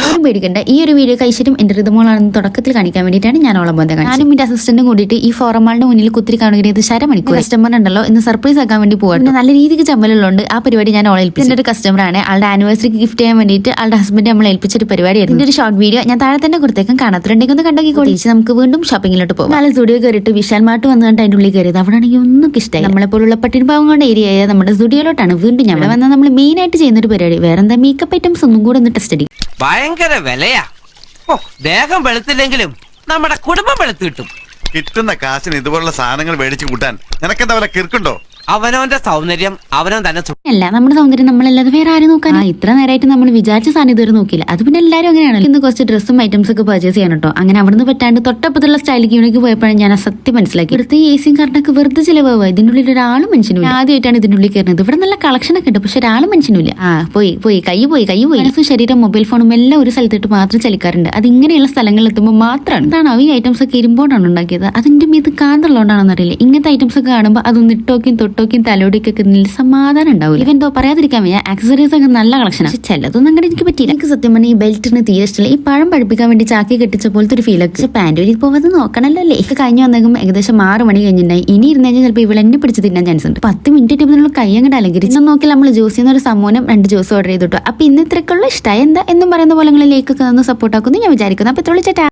ആരും പേടിക്കണ്ട. ഈ ഒരു വീഡിയോ കഴിച്ചിട്ടും എന്റെ ഋതുമോളാണെന്ന് തുടക്കത്തിൽ കാണിക്കാൻ വേണ്ടിയിട്ടാണ് ഞാൻ ഓളം ബന്ധം ഞാനും എന്റെ അസിസ്റ്റന്റും കൂടിയിട്ട് ഈ ഫോറമാളിന്റെ മുന്നിൽ കുത്തിരി കാണുകയും ഇത് ശരമണിക്കൂർ കസ്റ്റമർ ഉണ്ടല്ലോ ഇന്ന് സർപ്രൈസ് ആക്കാൻ വേണ്ടി പോകട്ടെ നല്ല രീതിക്ക് ചമ്മലുള്ളതുകൊണ്ട് ആ പരിപാടി ഞാൻ ഓളെ ഏൽപ്പിച്ചു. ഒരു കസ്റ്റമർ ആണ്. ആളുടെ ആനിവേഴ്സറിക്ക് ഗിഫ്റ്റ് ചെയ്യാൻ വേണ്ടിയിട്ട് ആളുടെ ഹസ്ബൻഡ് നമ്മൾ ഏൽപ്പിച്ചൊരു പരിപാടിയായിരുന്നു. ഇതിന്റെ ഒരു ഷോർട്ട് വീഡിയോ ഞാൻ താഴെ തന്നെ കൊടുത്തേക്കും. കാണാത്തുണ്ടെങ്കിൽ ഒന്ന് കണ്ടെങ്കിൽ തിരിച്ച് നമുക്ക് വീണ്ടും ഷോപ്പിങ്ങിലോട്ട് പോകും നാളെ സ്റ്റുഡിയോ കയറിയിട്ട് വിശാൽ മാട്ട് വന്നു കണ്ട് അതിന്റെ ഉള്ളിൽ കയറിയത്. അവിടെ ആണെങ്കിൽ ഒന്നും ഇഷ്ടമായി നമ്മളെ പോലുള്ള കൊണ്ട് ഏരിയ ആയ നമ്മുടെ സ്റ്റുഡിയോയിലോട്ടാണ് വീണ്ടും ഞാൻ വന്നാൽ നമ്മൾ മെയിൻ ആയിട്ട് ചെയ്യുന്ന ഒരു പരിപാടി. വേറെന്താ? മേക്കപ്പ് ഐറ്റംസ് ഒന്നും കൂടെ ഒന്ന് ടെസ്റ്റ് അടിക്കും. ഭയങ്കര വിലയാ. ഓ ദേഹം വെളുത്തില്ലെങ്കിലും നമ്മുടെ കുടുംബം വെളുത്തു കിട്ടും. കിട്ടുന്ന കാശിന് ഇതുപോലുള്ള സാധനങ്ങൾ മേടിച്ചു കൂട്ടാൻ നിനക്കെന്താ വല്ല കിർക്കുണ്ടോ? അവനവന്റെ സൗന്ദര്യം അവനവൻ തന്നെ അല്ല നമ്മുടെ സൗന്ദര്യം നമ്മളല്ലാതെ വേറെ ആരും നോക്കാൻ ഇത്ര നേരമായിട്ട് നമ്മൾ വിചാരിച്ച സാധനം ഇതുവരെ നോക്കില്ല അത് പിന്നെ എല്ലാവരും അങ്ങനെയാണല്ലോ. ഇന്ന് കുറച്ച് ഡ്രസ്സും ഐറ്റംസ് ഒക്കെ പർച്ചേസ് ചെയ്യണം കേട്ടോ അങ്ങനെ അവിടുന്ന് പറ്റാണ്ട് തൊട്ടപ്പത്തുള്ള സ്റ്റൈലിക്ക് യൂണിക്ക് പോയപ്പോഴാണ് ഞാൻ ആ സത്യം മനസ്സിലാക്കി ഇവിടുത്തെ എ സിയും കറണ്ടൊക്കെ വെറുതെ ചിലവാ ഇതിന്റെ ഉള്ളിൽ ഒരാളും മനുഷ്യനും ഇല്ല. ആദ്യമായിട്ടാണ് ഇതിന്റെ ഉള്ളിൽ കയറുന്നത്. ഇവിടെ നല്ല കളക്ഷൻ ഒക്കെ ഉണ്ട് പക്ഷെ ഒരാളും മനുഷ്യനില്ല ആ പോയി പോയി. കൈ പോയി കൈ പോയി. മനസ്സും ശരീരം മൊബൈൽ ഫോണും എല്ലാം ഒരു സ്ഥലത്തിട്ട് മാത്രം ചലിക്കാറുണ്ട്. അത് ഇങ്ങനെയുള്ള സ്ഥലങ്ങളിൽ എത്തുമ്പോൾ മാത്രമാണ് ഇതാണ് ഈ ഐറ്റംസ് ഒക്കെ ഇരുമ്പോണ്ടാണ് ഉണ്ടാക്കിയത്. അതിന്റെ മീത് കാന്തുള്ളതുകൊണ്ടാണെന്ന് അറിയില്ല ഇങ്ങനത്തെ ഐറ്റംസ് ഒക്കെ കാണുമ്പോൾ അതൊന്ന് ഇട്ടോക്കും തൊട്ടോക്കും തലോടിക്കൊക്കെ നല്ല സമാധാനം ഉണ്ടാവില്ല ഇവൻ എന്തോ പറയാതിരിക്കാൻ വയ്യ. ആക്സസറീസ് ഒക്കെ നല്ല കളക്ഷൻ പക്ഷെ ചിലതൊന്നും അങ്ങനെ എനിക്ക് പറ്റിയില്ല. എനിക്ക് സത്യം പറഞ്ഞാൽ ഈ ബെൽറ്റിന് തീരെ ഇഷ്ടമില്ല ഈ പഴം പഠിപ്പിക്കാൻ വേണ്ടി ചാക്കി കെട്ടിച്ച പോലത്തെ ഒരു ഫീലൊക്കെ ഒക്കെ. പക്ഷെ പാന്റ് വരി പോവാതെ നോക്കണല്ലോ അല്ലേ ഇത് കഴിഞ്ഞ് വന്നേക്കും ഏകദേശം ആറ് മണി കഴിഞ്ഞിട്ടുണ്ടായി. ഇനി ഇരുന്ന് കഴിഞ്ഞാൽ ചിലപ്പോൾ ഇവൾ എന്നെ പിടിച്ച് തിന്നാൻ ചാൻസ് ഉണ്ട്. പത്ത് മിനിറ്റ് ടൈമിലുള്ള കൈ അങ്ങോട്ട് അലങ്കരിച്ച്. നോക്കി നമ്മൾ ജ്യൂസ് ചെയ്യുന്ന ഒരു സമൂനം രണ്ട് ജ്യൂസ് ഓർഡർ ചെയ്തിട്ടു. അപ്പൊ ഇന്ന് ഇത്രക്കുള്ള ഇഷ്ടമായി എന്താ? എന്നും പറയുന്ന പോലെ നിങ്ങൾ ലേക്കൊക്കെ നിന്ന് സപ്പോർട്ട് ആക്കുന്നു ഞാൻ വിചാരിക്കുന്നു. അപ്പൊ തൊളിച്ചേട്ടാ